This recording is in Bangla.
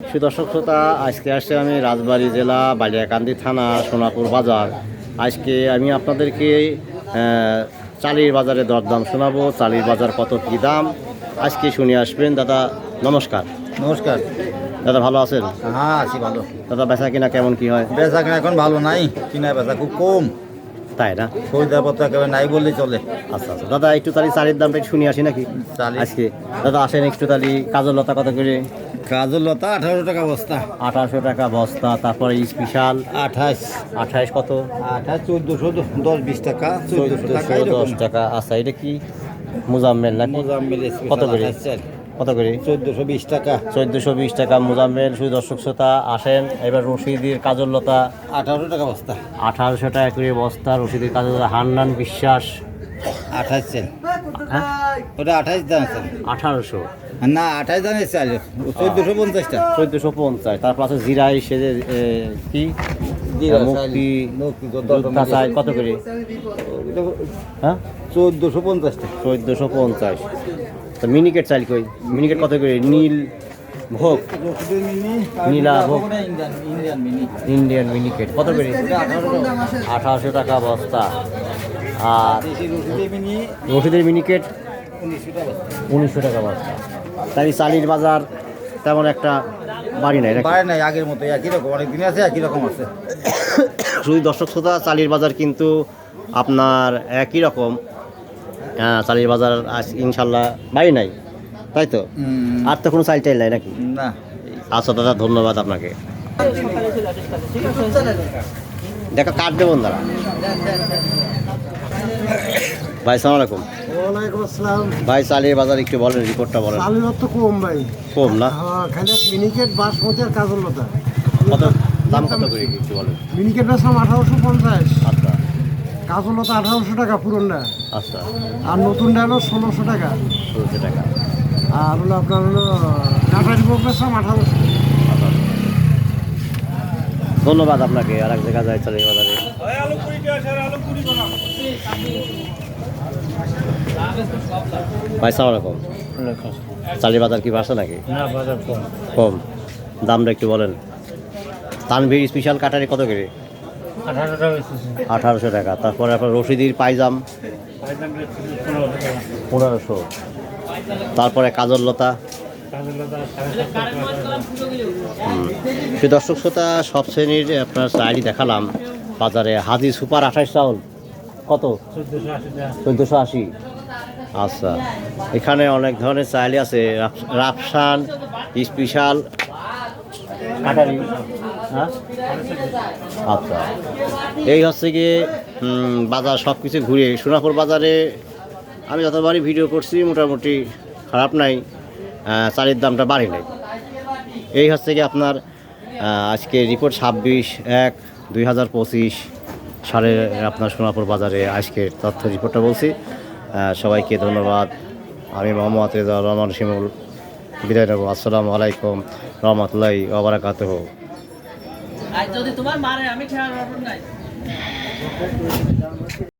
সুদর্শক শ্রোতা আজকে আসছে আমি রাজবাড়ী জেলা বালিয়াকান্দি থানা সোনাপুর বাজার। আজকে আমি আপনাদেরকে চালির বাজারে দরদাম শোনাবো। চালির বাজার কত কী দাম? আজকে শুনে আসবেন দাদা নমস্কার। নমস্কার। দাদা ভালো আছেন? হ্যাঁ আছি ভালো। দাদা বেচা কিনা কেমন কি হয়? বেচা কিনা এখন ভালো নাই কিনা বেচা খুব কম। তাই না? সৌদাপত্র একেবারে নাই বললেই চলে। আচ্ছা আচ্ছা। দাদা একটু তাহলে চালির দামটা একটু শুনে আসি নাকি? আজকে। দাদা আসেন একটু তাহলে কাজল লতা কত করে? কাজল লতা আঠারো টাকা বস্তা। আঠারোশো টাকা বস্তা তারপরে স্পেশাল? আঠাশ। আঠাশ কত? আঠাশ চোদ্দোশো দশ বিশ টাকা চোদ্দোশো দশ টাকা। আচ্ছা এটা কি মুজাম্মেল নাকি? মোজাম্মেল কত করে? কত করে? চোদ্দোশো বিশ টাকা। চোদ্দশো বিশ টাকা। মুজাম্মেল শুধু দর্শক শ্রোতা আসেন। এবার রশিদির কাজললতা আঠারো টাকা বস্তা। আঠারোশো টাকা করে বস্তা রশিদির কাজলতা। হান্নান বিশ্বাস। আঠাশ হ্যাঁ? ওটা আঠাশ দাম আছে। আঠারোশো। না আঠাশ দাম এসছে চোদ্দোশো পঞ্চাশটা চোদ্দোশো পঞ্চাশ। তারপর আছে জিরাই সে যে কি? মুক্তি কত করে? হ্যাঁ? চোদ্দোশো পঞ্চাশটা চোদ্দোশো পঞ্চাশ। তো মিনিকেট চাইল কই? মিনিকেট কত করে নীল ভোগ। নীলা ভোগ। ইন্ডিয়ান মিনি মিনিকেট। কত করে? আঠারোশো টাকা বস্তা। আর রশিদের মিনিকেট উনিশশো টাকা বস্তা। তাই চালির বাজার তেমন একটা বাড়ি নাই? পারে নাই আগের মতো একই রকম অনেক দিন আছে একই রকম আছে। শুধু দর্শক শ্রোতা চালির বাজার কিন্তু আপনার একই রকম। হ্যাঁ, চালির বাজার আজ ইনশাল্লাহ বাড়ি নাই তাই তো? আর তো কোনো চাল টাইল নাই নাকি? না। আচ্ছা দাদা ধন্যবাদ আপনাকে। দেখা কাট দেবেন দাদা ভাই সালাম আলাইকুম। ওয়ালাইকুম আসসালাম। ভাই চালির বাজার একটু বলেন রিপোর্টটা বলেন। চালের তো কম ভাই। কম না? হ্যাঁ খালি মিনিকেট বাসমতি আর কাজল লতা কত? দাম কত করে একটু বলেন। মিনিকেট বেসাম আঠারোশো পঞ্চাশ। আচ্ছা। কাজল লতা আঠারোশো টাকা পুরনটা আচ্ছা। আর নতুনটা হলো ষোলোশো টাকা। ষোলোশো টাকা। আর হলো আপনার হলো কাটারি বেসাম আঠারোশো। আচ্ছা। ধন্যবাদ আপনাকে আর এক জায়গায় যায় চালির বাজারে। ভাই সালাম আলাইকুম চালির বাজার কি বাসা নাকি? কম। কম। দামটা একটু বলেন। তানভীর স্পেশাল কাটারি কত করে আঠারোশো টাকা। তারপরে আপনার রশিদির পাইজাম পনেরোশো। তারপরে কাজল লতা। সে দর্শক শ্রোতা, সব শ্রেণির আপনার চাইলি দেখালাম। বাজারে হাজি সুপার আঠাশ চাউল। কত? চোদ্দোশো আশি। আচ্ছা। এখানে অনেক ধরনের চাইলি আছে। রাপসান স্পেশাল। কাটারি। হ্যাঁ? আচ্ছা। এই হচ্ছে গিয়ে বাজার সব কিছু ঘুরে সোনাপুর বাজারে আমি যতবারই ভিডিও করছি, মোটামুটি খারাপ নাই চালের দামটা বাড়ে নাই। এই হচ্ছে কি আপনার আজকে রিপোর্ট ছাব্বিশ এক দুই হাজার পঁচিশ সালে আপনার সোনাপুর বাজারে আজকের তথ্য রিপোর্টটা বলছি। সবাইকে ধন্যবাদ। আমি মোহাম্মদ রেজা রহমান শিমুল। বিদায় নেব। আসসালামু আলাইকুম। রহমতুল্লাহ ওবরাকাত আর যদি তোমার মারে আমি খেয়াল রাখব নাই